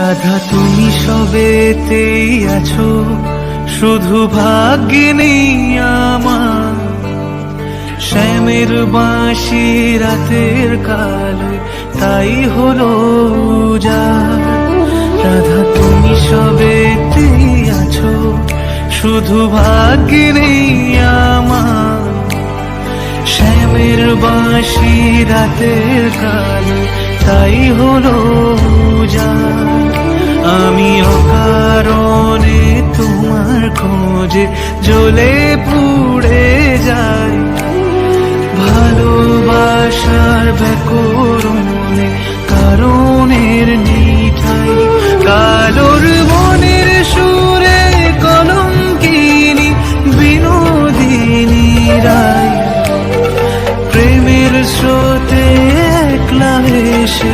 রাধা, তুমি সবেতেই আছো, শুধু ভাগ্যে নেই আমার। শ্যামের বাঁশি রাতের কালে, তাই হলো উজাড় রাধা, তুমি সবেতেই আছো, শুধু ভাগ্যে নেই আমার। শ্যামের বাঁশি রাতের কালে, তাই হলো উজাড় যে জ্বলে পুড়ে যায়। ভালোবাসার ব্যাকরণে কারণের নিঠাই। কালোর মনের সুরে কলঙ্কিনী, বিনোদিনী রায়। প্রেমের স্রোতে একলা এসে